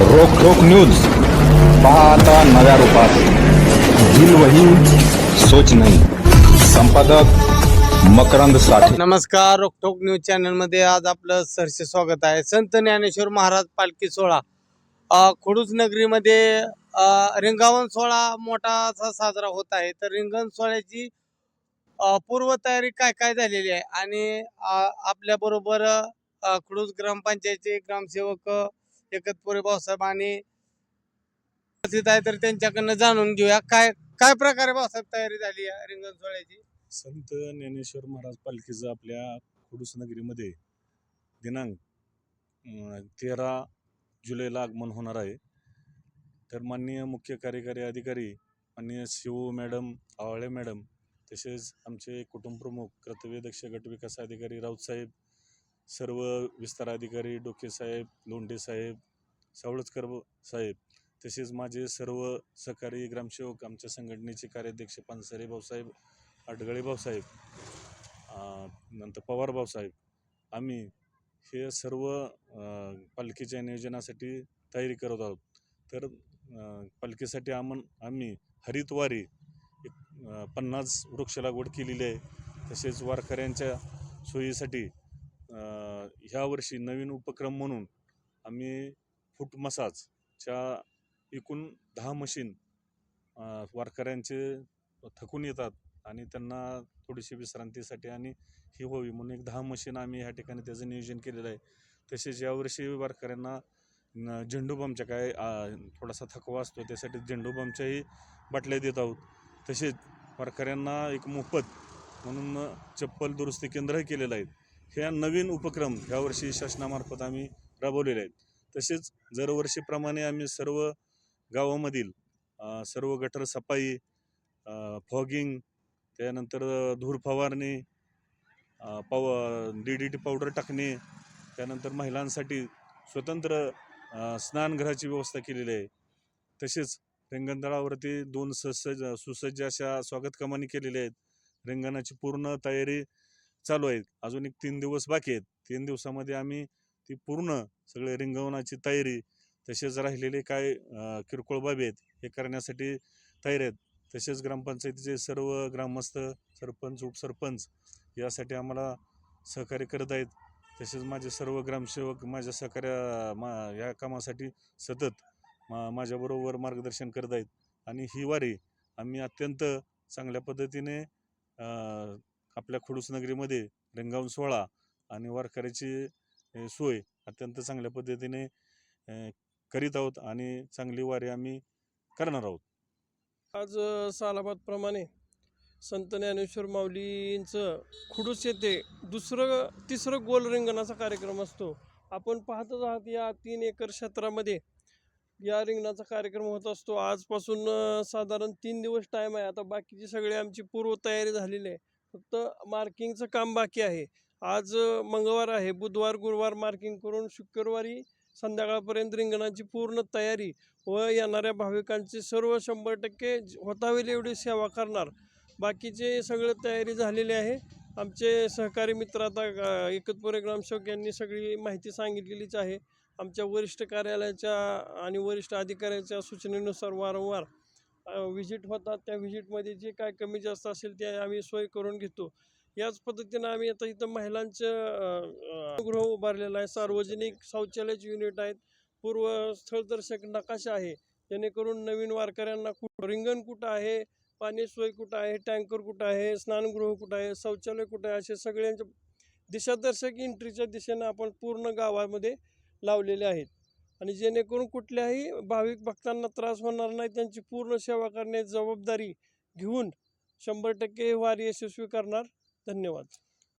रोखोक news. पहा आता नव्या रूपात. दिल वही सोच नाही. संपादक मकरंद साठे. नमस्कार रोकटोक न्यूज चॅनलमध्ये आज आपलं सरसे स्वागत आहे. संत ज्ञानेश्वर महाराज पालखी सोहळा. अ, खुडूस नगरीमध्ये रिंगावन सोहळा मोठा असा साजरा होत आहे. तर रिंगण सोहळ्याची पूर्वतयारी काय काय झालेली आहे? आणि आपल्या बरोबर खुडूस ग्रामपंचायतचे ग्रामसेवक एकतपुरे भाऊसाहेब आणि उपस्थित आहे तर त्यांच्याकडनं जाणून घेऊया. काय काय प्रकारे भाऊसाहेब तयारी झाली आहे रिंगण सोहळ्याची? संत ज्ञानेश्वर महाराज पालखीचं आपल्या खुडूस नगरीमध्ये दिनांक तेरा जुलैला आगमन होणार आहे. तर माननीय मुख्य कार्यकारी अधिकारी माननीय शिव मॅडम आवाळे मॅडम तसेच आमचे कुटुंबप्रमुख कर्तव्यदक्ष गटविकास अधिकारी राऊतसाहेब सर्व विस्ताराधिकारी डोके साहेब लोंढे साहेब सावळजकर साहेब तसेच माझे सर्व सहकारी ग्रामसेवक आमच्या संघटनेचे कार्याध्यक्ष पानसरे भाऊसाहेब अडगळे भाऊसाहेब नंतर पवार भाऊसाहेब आम्ही हे सर्व पालखीच्या नियोजनासाठी तयारी करत आहोत. तर पालखीसाठी आमन आम्ही हरितवारी एक पन्नास वृक्ष लागवड केलेली आहे. तसेच वारकऱ्यांच्या सोयीसाठी ह्यावर्षी ह्या वर्षी नवीन उपक्रम म्हणून आम्ही फूट मसाजच्या एकूण दहा मशीन वारकऱ्यांचे थकून येतात आणि त्यांना थोडीशी विश्रांतीसाठी आणि ही व्हावी म्हणून एक दहा मशीन आम्ही ह्या ठिकाणी त्याचं नियोजन केलेलं आहे. तसेच यावर्षी वारकऱ्यांना झेंडूबामच्या झेंडू काय थोडासा थकवा असतो त्यासाठी झेंडूबामच्याही बाटल्या देत आहोत. तसेच वारकऱ्यांना एक मोफत म्हणून चप्पल दुरुस्ती केंद्रही केलेलं आहे. ह्या नवीन उपक्रम ह्यावर्षी शासनामार्फत आम्ही राबवलेले आहेत. तसेच दरवर्षीप्रमाणे आम्ही सर्व गावामधील सर्व गटर सफाई फॉगिंग त्यानंतर धूर फवारणी पाव डी डी टी पावडर टाकणे त्यानंतर महिलांसाठी स्वतंत्र स्नानगृहाची व्यवस्था केलेली आहे. तसेच रिंगणतळावरती दोन ससज्ज सुसज्ज अशा स्वागत कमानी केलेल्या आहेत. रिंगणाची पूर्ण तयारी चालू आहेत. अजून एक तीन दिवस बाकी आहेत. तीन दिवसामध्ये आम्ही ती पूर्ण सगळे रिंगवणाची तयारी तसेच राहिलेले काय किरकोळ बाबी आहेत हे करण्यासाठी तयार आहेत. तसेच ग्रामपंचायतीचे सर्व ग्रामस्थ सरपंच उपसरपंच यासाठी आम्हाला सहकार्य करत आहेत. तसेच माझे सर्व ग्रामसेवक माझ्या सहकार्या मा या कामासाठी सतत मा माझ्याबरोबर मार्गदर्शन करत आहेत. आणि ही वारी आम्ही अत्यंत चांगल्या पद्धतीने आपल्या खडूसनगरीमध्ये नगरीमध्ये सोहळा आणि वारकऱ्याची सोय अत्यंत चांगल्या पद्धतीने करीत आहोत आणि चांगली वारी आम्ही करणार आहोत. आज सालाबादप्रमाणे संत ज्ञानेश्वर माऊलींचं खुडूस येथे दुसरं तिसरं गोल रिंगणाचा कार्यक्रम असतो. आपण पाहतच आहात या तीन एकर क्षेत्रामध्ये या रिंगणाचा कार्यक्रम होत असतो. आजपासून साधारण तीन दिवस टाईम आहे. आता बाकीची सगळी आमची पूर्वतयारी झालेली आहे. फक्त मार्किंगचं काम बाकी आहे. आज मंगळवार आहे. बुधवार गुरुवार मार्किंग करून शुक्रवारी संध्याकाळपर्यंत रिंगणाची पूर्ण तयारी व येणाऱ्या भाविकांची सर्व शंभर टक्के होता होईल एवढी सेवा करणार. बाकीचे सगळं तयारी झालेली आहे. आमचे सहकारी मित्र आता एकतपुरे ग्रामसेवक यांनी सगळी माहिती सांगितलेलीच आहे. आमच्या वरिष्ठ कार्यालयाच्या आणि वरिष्ठ अधिकाऱ्याच्या सूचनेनुसार वारंवार व्हिजिट होतात. त्या व्हिजिटमध्ये जे काय कमी जास्त असेल ते आम्ही सोय करून घेतो. याच पद्धतीनं आम्ही आता इथं महिलांचं गृह उभारलेलं आहे. सार्वजनिक शौचालयाचे युनिट आहेत. पूर्व स्थळदर्शक नकाशा आहे. जेणेकरून नवीन वारकऱ्यांना कुठं रिंगण कुठं आहे पाणी सोय कुठं आहे टँकर कुठं आहे स्नानगृह कुठं आहे शौचालय कुठं आहे असे सगळ्यांचे दिशादर्शक एंट्रीच्या दिशेनं आपण पूर्ण गावामध्ये लावलेले आहेत. आणि जेणेकरून कुठल्याही भाविक भक्तांना त्रास होणार नाही त्यांची पूर्ण सेवा करण्याची जबाबदारी घेऊन शंभर टक्के वारी यशस्वी करणार. धन्यवाद.